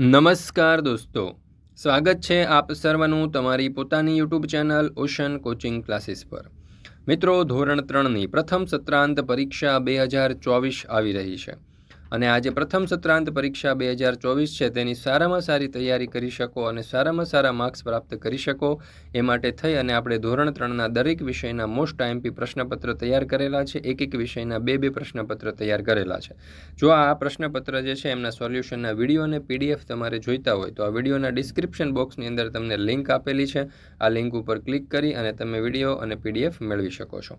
નમસ્કાર દોસ્તો. સ્વાગત છે આપ સર્વનું તમારી પોતાની YouTube channel Ocean coaching classes પર. મિત્રો, ધોરણ ત્રણની પ્રથમ સત્રાંત પરીક્ષા બે હજાર ચોવીસ આવી રહી છે. અને આજે પ્રથમ સત્રાંત પરીક્ષા બે હજાર ચોવીસ છે. તેની સારામાં સારી તૈયારી કરી શકો અને સારામાં સારા માર્ક્સ પ્રાપ્ત કરી શકો એ માટે થઈ અને આપણે ધોરણ ત્રણના દરેક વિષયના મોસ્ટ આઈએમપી પ્રશ્નપત્ર તૈયાર કરેલા છે. એક એક વિષયના બે બે પ્રશ્નપત્ર તૈયાર કરેલા છે. જો આ પ્રશ્નપત્ર જે છે એમના સોલ્યુશનના વીડિયો અને પીડીએફ તમારે જોઈતા હોય તો આ વિડીયોના ડિસ્ક્રિપ્શન બોક્સની અંદર તમને લિંક આપેલી છે. આ લિંક ઉપર ક્લિક કરી અને તમે વીડિયો અને પીડીએફ મેળવી શકો છો.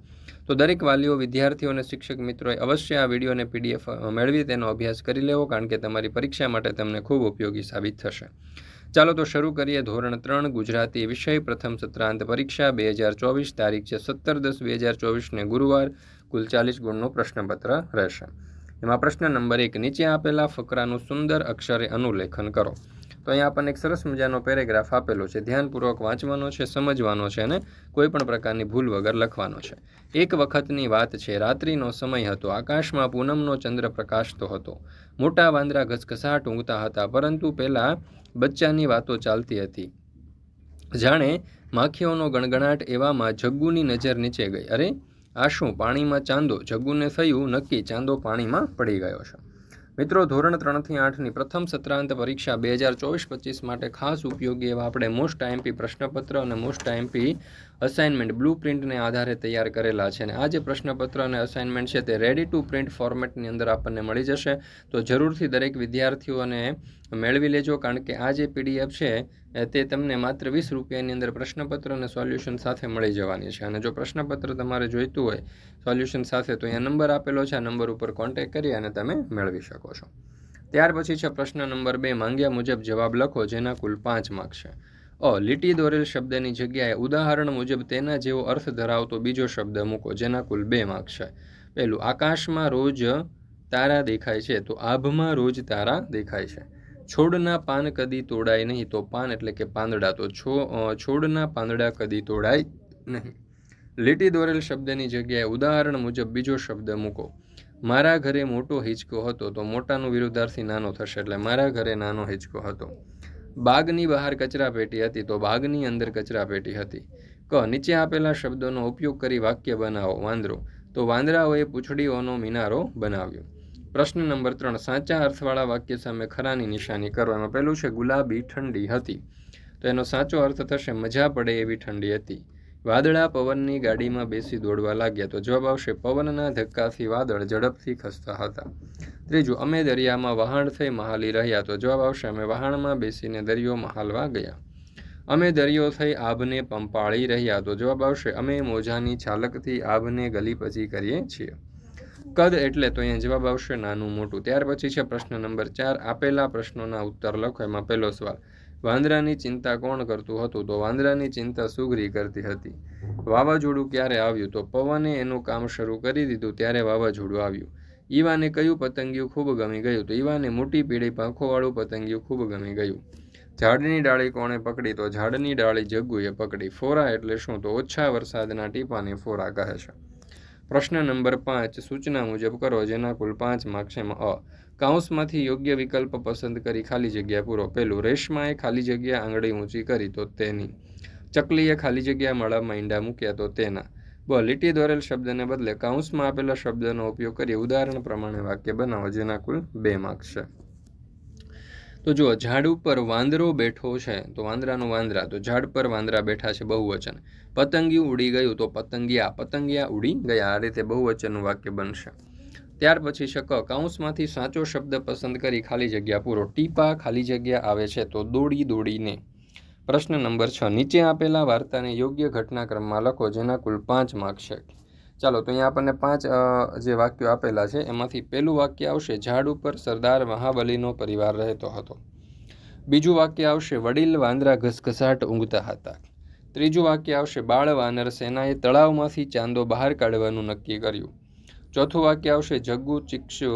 તો દરેક વાલીઓ, વિદ્યાર્થીઓ અને શિક્ષક મિત્રોએ અવશ્ય આ વીડિયો અને પીડીએફ મેળવી તેનો અભ્યાસ કરી લેવો, કારણ કે તમારી પરીક્ષા માટે તમને ખૂબ ઉપયોગી સાબિત થશે. ચાલો તો શરૂ કરીએ ધોરણ ત્રણ, ગુજરાતી વિષય પ્રથમ સત્રાંત પરીક્ષા, બે હજાર ચોવીસ તારીખ છે સત્તર દસ, બે હજાર ચોવીસને ગુરુવાર. કુલ ચાલીસ ગુણનું પ્રશ્નપત્ર રહેશે. એમાં પ્રશ્ન નંબર એક નીચે આપેલા, ફકરાનું સુંદર અક્ષરે અનુલેખન કરો. તો અહીંયા આપણને એક સરસ મજાનો પેરેગ્રાફ આપેલો છે. ધ્યાનપૂર્વક વાંચવાનો છે, સમજવાનો છે અને કોઈ પણ પ્રકારની ભૂલ વગર લખવાનો છે. એક વખતની વાત છે, રાત્રિનો સમય હતો, આકાશમાં પૂનમનો ચંદ્ર પ્રકાશતો હતો. મોટા વાંદરા ઘસઘસાટ ઊંઘતા હતા, પરંતુ પહેલાં બચ્ચાની વાતો ચાલતી હતી. જાણે માખીઓનો ગણગણાટ એવામાં જગ્ગુની નજર નીચે ગઈ. અરે, આ શું પાણીમાં ચાંદો? જગ્ગુને થયું નક્કી ચાંદો પાણીમાં પડી ગયો છે. મિત્રો, ધોરણ ત્રણથી આઠની પ્રથમ સત્રાંત પરીક્ષા બે હજાર ચોવીસ પચીસ માટે ખાસ ઉપયોગી એવા આપણે મોસ્ટ આઈએમપી પ્રશ્નપત્ર અને મોસ્ટ આઈએમપી અસાઇનમેન્ટ બ્લુ પ્રિન્ટને આધારે તૈયાર કરેલા છે. અને આ જે પ્રશ્નપત્ર અને અસાઇનમેન્ટ છે, તે રેડી ટુ પ્રિન્ટ ફોર્મેટની અંદર આપણને મળી જશે. તો જરૂરથી દરેક વિદ્યાર્થીઓને મેળવી લેજો કારણ કે આ જે પીડીએફ છે તે તમને માત્ર વીસ રૂપિયાની અંદર પ્રશ્નપત્ર અને સોલ્યુશન સાથે મળી જવાની છે. અને જો પ્રશ્નપત્ર તમારે જોઈતું હોય, સોલ્યુશન સાથે, તો અહીંયા નંબર આપેલો છે. આ નંબર ઉપર કોન્ટેક્ટ કરી અને તમે મેળવી શકો છો. ત્યાર પછી છે પ્રશ્ન નંબર બે, માંગ્યા મુજબ જવાબ લખો, જેના કુલ પાંચ માર્ક છે. અ, લીટી દોરેલ શબ્દની જગ્યાએ ઉદાહરણ મુજબ તેના જેવો અર્થ ધરાવતો બીજો શબ્દ મૂકો, જેના કુલ બે માર્ક છે. પહેલું, આકાશમાં રોજ તારા દેખાય છે, તો આભમાં રોજ તારા દેખાય છે. છોડના પાન કદી તોડાય નહીં, તો પાન એટલે કે પાંદડા. તો છો છોડના પાંદડા કદી તોડાય નહીં. લીટી દોરેલ શબ્દની જગ્યાએ ઉદાહરણ મુજબ બીજો શબ્દ મૂકો. મારા ઘરે મોટો હિંચકો હતો, તો મોટાનો વિરુદ્ધાર્થી નાનો થશે, એટલે મારા ઘરે નાનો હિંચકો હતો. બાગની બહાર કચરા પેટી હતી, તો બાગની અંદર કચરા પેટી હતી. ક, નીચે આપેલા શબ્દોનો ઉપયોગ કરી વાક્ય બનાવો, વાંદરો. તો વાંદરાઓએ પૂંછડીઓનો મિનારો બનાવ્યો. પ્રશ્ન નંબર ત્રણ, સાચા અર્થવાળા વાક્ય સામે ખરાની નિશાની કરવામાં પહેલું છે, ગુલાબી ઠંડી હતી. તો એનો સાચો અર્થ થશે, મજા પડે એવી ઠંડી હતી. વાદળા પવનની ગાડીમાં બેસી દોડવા લાગ્યા તો જવાબ આવશે, પવનના ધક્કાથી વાદળ ઝડપથી ખસતા હતા. ત્રીજું, અમે દરિયામાં વહાણ થઈ મહાલી રહ્યા તો જવાબ આવશે, અમે વહાણમાં બેસીને દરિયો મહાલવા ગયા. અમે દરિયો થઈ આભને પંપાળી રહ્યા તો જવાબ આવશે, અમે મોજાની છાલકથી આભને ગલી પછી કરીએ છીએ. કદ એટલે તો અહીંયા જવાબ આવશે નાનું મોટું. ત્યાર પછી છે પ્રશ્ન નંબર ચાર. આપેલા પ્રશ્નોના ઉત્તર લખો. એમાં પહેલો સવાલ, વાંદરાની ચિંતા કોણ કરતું હતું? તો વાંદરાની ચિંતા સુગરી કરતી હતી. વાવાઝોડું ક્યારે આવ્યું? તો પવને એનું કામ શરૂ કરી દીધું, ત્યારે વાવાઝોડું આવ્યું. ઈવાને કયું પતંગિયું ખૂબ ગમી ગયું? તો ઈવાને મોટી પીળી પાંખોવાળું પતંગિયું ખૂબ ગમી ગયું. ઝાડની ડાળી કોણે પકડી? તો ઝાડની ડાળી જગ્ગુએ પકડી. ફોરા એટલે શું? તો ઓછા વરસાદના ટીપાને ફોરા કહે છે. પ્રશ્ન નંબર પાંચ, સૂચના મુજબ કરો જેના કુલ પાંચ માર્ક્સ એમાં અ. કાઉન્સમાંથી યોગ્ય વિકલ્પ પસંદ કરી ખાલી જગ્યા પૂરો. પહેલું, રેશમાએ ખાલી જગ્યા આંગળી ઊંચી કરી તો તેની. ચકલીએ ખાલી જગ્યા માળામાં ઈંડા મૂક્યા તો તેના. બ, લીટી દોરેલ શબ્દને બદલે કાઉન્સમાં આપેલા શબ્દનો ઉપયોગ કરી ઉદાહરણ પ્રમાણે વાક્ય બનાવો જેના કુલ બે માર્ક્સ છે. તો જુઓ, ઝાડ ઉપર વાંદરો બેઠો છે, તો વાંદરાનું વાંદરા, તો ઝાડ પર વાંદરા બેઠા છે બહુવચન. પતંગિયું ઉડી ગયું, તો પતંગિયા પતંગિયા ઉડી ગયા. આ રીતે બહુવચનનું વાક્ય બનશે. ત્યાર પછી શક કાઉન્સમાંથી સાચો શબ્દ પસંદ કરી ખાલી જગ્યા પૂરો. ટીપા ખાલી જગ્યા આવે છે, તો દોડી દોડીને. પ્રશ્ન નંબર છ, નીચે આપેલા વાર્તાને યોગ્ય ઘટનાક્રમમાં લખો, જેના કુલ પાંચ માર્ક છે. ચાલો, તો અહીંયા આપણને પાંચ જે વાક્યો આપેલા છે, એમાંથી પહેલું વાક્ય આવશે, ઝાડ ઉપર સરદાર મહાબલીનો પરિવાર રહેતો હતો. બીજું વાક્ય આવશે, વડીલ વાંદરા ઘસઘસાટ ઊંઘતા હતા. ત્રીજું વાક્ય આવશે, બાળ વાનર સેનાએ તળાવમાંથી ચાંદો બહાર કાઢવાનું નક્કી કર્યું. ચોથું વાક્ય આવશે, જગ્ગુ ચિક્ષુ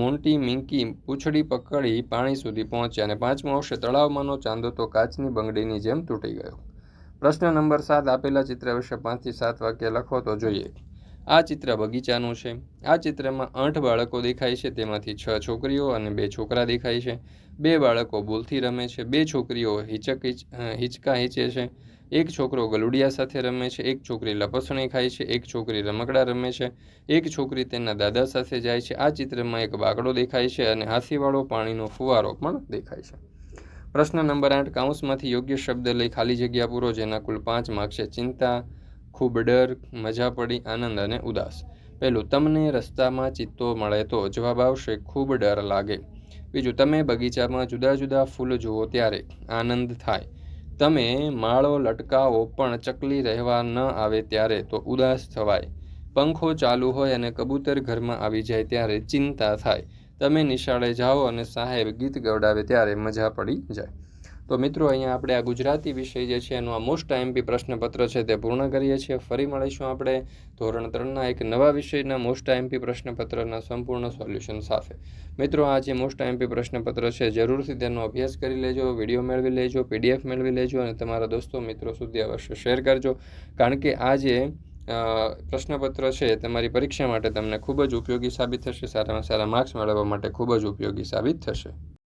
મોન્ટી મિંકી પૂંછડી પકડી પાણી સુધી પહોંચ્યા. અને પાંચમો આવશે, તળાવમાંનો ચાંદો તો કાચની બંગડીની જેમ તૂટી ગયો. પ્રશ્ન નંબર સાત, આપેલા ચિત્ર વિશે પાંચથી સાત વાક્ય લખો તો જોઈએ. આ ચિત્ર બગીચાનું છે. આ ચિત્રમાં આઠ બાળકો દેખાય છે. તેમાંથી છ છોકરીઓ અને બે છોકરા દેખાય છે. બે બાળકો બોલથી રમે છે. બે છોકરીઓ હિચક હિચકા હિંચે છે. એક છોકરો ગલુડિયા સાથે રમે છે. એક છોકરી લપસણી ખાય છે. એક છોકરી રમકડા રમે છે. એક છોકરી તેના દાદા સાથે જાય છે. આ ચિત્રમાં એક બાગડો દેખાય છે અને હાથીવાળો પાણીનો ફુવારો પણ દેખાય છે. પ્રશ્ન નંબર આઠ, કાઉન્સમાંથી યોગ્ય શબ્દ લઈ ખાલી જગ્યા પૂરો, જેના કુલ પાંચ માર્ક છે. ચિંતા, ખૂબ ડર, મજા પડી, આનંદ અને ઉદાસ. પહેલું, તમને રસ્તામાં ચિત્તો મળે તો જવાબ આવશે, ખૂબ ડર લાગે. બીજું, તમે બગીચામાં જુદા જુદા ફૂલ જુઓ ત્યારે આનંદ થાય. તમે માળો લટકાવો પણ ચકલી રહેવા ન આવે ત્યારે તો ઉદાસ થવાય. પંખો ચાલુ હોય અને કબૂતર ઘરમાં આવી જાય ત્યારે ચિંતા થાય. તમે નિશાળે જાઓ અને સાહેબ ગીત ગવડાવે ત્યારે મજા પડી જાય. તો મિત્રો, અહીંયા આપણે આ ગુજરાતી વિષય જે છે એનું આ મોસ્ટ એમપી પ્રશ્નપત્ર છે તે પૂર્ણ કરીએ છીએ. ફરી મળીશું આપણે ધોરણ ત્રણના એક નવા વિષયના મોસ્ટ એમપી પ્રશ્નપત્રના સંપૂર્ણ સોલ્યુશન સાથે. મિત્રો, આ જે મોસ્ટ એમપી પ્રશ્નપત્ર છે, જરૂરથી તેનો અભ્યાસ કરી લેજો, વીડિયો મેળવી લેજો, પીડીએફ મેળવી લેજો અને તમારા દોસ્તો મિત્રો સુધી અવશ્ય શેર કરજો. કારણ કે આ જે પ્રશ્નપત્ર છે તમારી પરીક્ષા માટે તમને ખૂબ જ ઉપયોગી સાબિત થશે, સારામાં સારા માર્ક્સ મેળવવા માટે ખૂબ જ ઉપયોગી સાબિત થશે.